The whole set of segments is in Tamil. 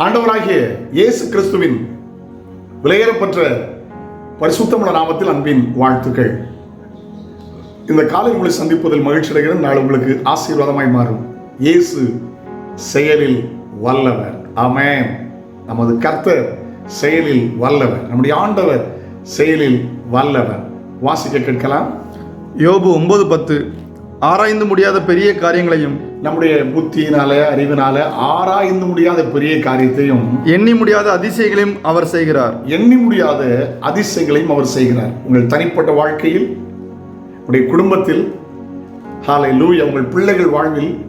ஆண்டவராகிய இயேசு கிறிஸ்துவின் விலையேறப்பற்ற பரிசுத்தமுள்ள நாமத்தில் அன்பின் வாழ்த்துக்கள். இந்த காலை உங்களை சந்திப்பதில் மகிழ்ச்சி அடைகிறேன். நாள் உங்களுக்கு ஆசீர்வாதமாய் மாறும். இயேசு செயலில் வல்லவர். ஆமென். நமது கர்த்தர் செயலில் வல்லவர். நம்முடைய ஆண்டவர் செயலில் வல்லவர். வாசிக்க கேட்கலாம். யோபு ஒன்பது பத்து. ஆராய்ந்து முடியாத பெரிய காரியங்களையும் நம்முடைய புத்தியினால அறிவினால ஆராய்ந்து முடியாத பெரிய காரியத்தையும் எண்ணி முடியாத அதிசயங்களையும் அவர் செய்கிறார். எண்ணி முடியாத அதிசயங்களையும் அவர் செய்கிறார். உங்கள் தனிப்பட்ட வாழ்க்கையில் உங்களுடைய குடும்பத்தில் ஹாலை லூயா உங்கள் பிள்ளைகள் வாழ்வில்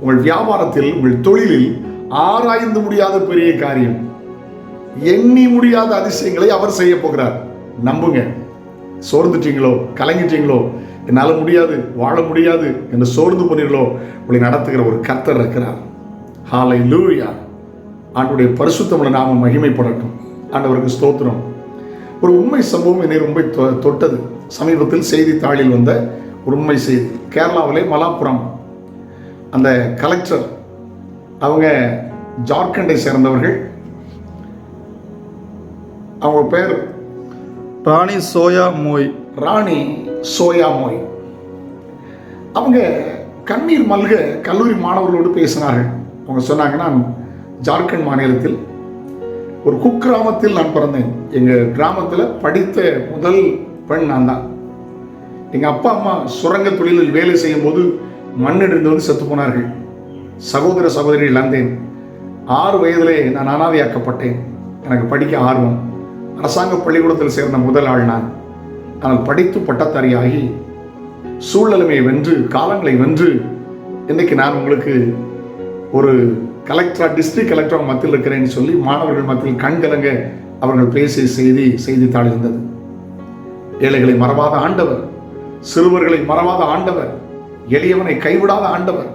உங்கள் வியாபாரத்தில் உங்கள் தொழிலில் ஆராய்ந்து முடியாத பெரிய காரியம். எண்ணி முடியாத அதிசயங்களை அவர் செய்ய போகிறார். நம்புங்க. சோர்ந்துட்டீங்களோ? கலங்கிட்டீங்களோ? என்னால் முடியாது வாழ முடியாது என்று சோர்ந்து போனீர்களோ உங்களை நடத்துகிற ஒரு கர்த்தர் இருக்கிறார். ஹாலை லூயா ஆண்டுடைய பரிசுத்தமுள்ள நாம மகிமைப்படட்டும். ஆண்டவருக்கு ஸ்தோத்திரம். ஒரு உண்மை சம்பவம் என்னை ரொம்ப தொட்டது. சமீபத்தில் செய்தித்தாளில் வந்த ஒரு உண்மை செய்தி. கேரளாவிலே மலாப்புரம். அந்த கலெக்டர் அவங்க ஜார்க்கண்டை சேர்ந்தவர்கள். அவங்க பேர் ராணி சோயா மோய். ராணி சோயா மோய். அவங்க கண்ணீர் மல்க கல்லூரி மாணவர்களோடு பேசினார்கள். அவங்க சொன்னாங்க நான் ஜார்க்கண்ட் மாநிலத்தில் ஒரு குக்கிராமத்தில் நான் பிறந்தேன். எங்கள் கிராமத்தில் படித்த முதல் பெண் நான் தான். எங்கள் அப்பா அம்மா சுரங்க தொழிலில் வேலை செய்யும்போது மண்ணிடிந்து வந்து செத்து போனார்கள். சகோதர சகோதரி இழந்தேன். ஆறு வயதிலே நான் அனாதையாக்கப்பட்டேன். எனக்கு படிக்க ஆர்வம். அரசாங்க பள்ளிக்கூடத்தில் சேர்ந்த முதல் ஆள் நான். ஆனால் படித்து பட்டதாரியாகி சூழ்நிலைமையை வென்று காலங்களை வென்று இன்னைக்கு நான் உங்களுக்கு ஒரு கலெக்டரா டிஸ்ட்ரிக்ட் கலெக்டர் மத்தியில் இருக்கிறேன்னு சொல்லி மாணவர்கள் மத்தியில் கண்கலங்க அவர்கள் பேசிய செய்தி செய்தித்தாள் இருந்தது. ஏழைகளை மறவாத ஆண்டவர் சிறுவர்களை மறவாத ஆண்டவர் எளியவனை கைவிடாத ஆண்டவர்.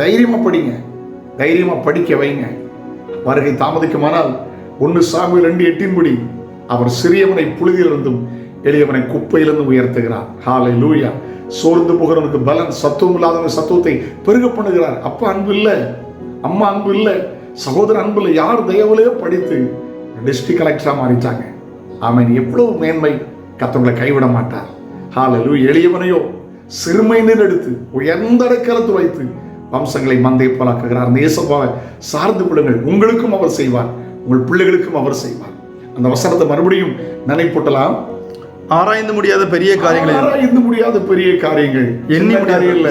தைரியமா படிங்க தைரியமா படிக்க வைங்க. வருகை தாமதிக்குமானால் ஒன்று சாமி ரெண்டு எட்டின்படி அவர் சிறியவனை புழுதியிலிருந்தும் எளியவனை குப்பையிலிருந்து உயர்த்துகிறார். ஹாலை லூயா சோர்ந்து போகிறவனுக்கு பலன் சத்துவம் இல்லாதவன் சத்துவத்தை பெருக பண்ணுகிறார். அப்பா அன்பு இல்லை அம்மா அன்பு இல்லை சகோதர அன்பு இல்லை யார் தயவுலையோ படித்து டிஸ்ட்ரிக்ட் கலெக்டராக மாறிட்டாங்க. அவன் எவ்வளவு மேன்மை கத்தவங்களை கைவிட மாட்டார். ஹாலலு எளியவனையோ சிறுமையினர் எடுத்து உயர்ந்த அடைக்கலத்து வைத்து வம்சங்களை மந்தை போலாக்குகிறார் அந்த சார்ந்து கொள்ளுங்கள். உங்களுக்கும் அவர் செய்வார். உங்கள் பிள்ளைகளுக்கும் அவர் செய்வார். அந்த வசனத்தை மறுபடியும் நினைப்பூட்டலாம். ஆராய்ந்து முடியாத பெரிய காரியங்களையும் ஆராய்ந்து முடியாத பெரிய காரியங்கள். எண்ணி முடியாத இல்ல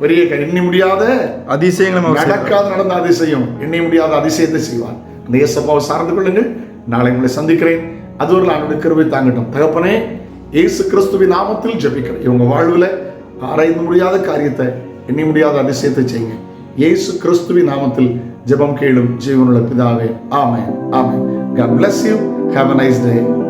பெரிய எண்ணி முடியாத அதிசயங்களும். நடக்காத நடந்த அதிசயம். எண்ணி முடியாத அதிசயத்தை செய்வார். அந்த இயேசப்பாவை சார்ந்து கொள்ளுங்கள். நாளை உங்களை சந்திக்கிறேன். அது ஒரு ஆண்டு கிருபை தாங்கட்டும். தகப்பனே இயேசு கிறிஸ்துவின் நாமத்தில் ஜெபிக்கிறேன். இவங்க வாழ்வில் ஆராய்ந்து முடியாத காரியத்தை எண்ணி முடியாத அதிசயத்தை செய்யுங்க. இயேசு கிறிஸ்துவின் நாமத்தில் ஜெபம் கேளும் ஜீவனுள்ள பிதாவே. ஆமென். ஆமென். God bless you. Have a nice day.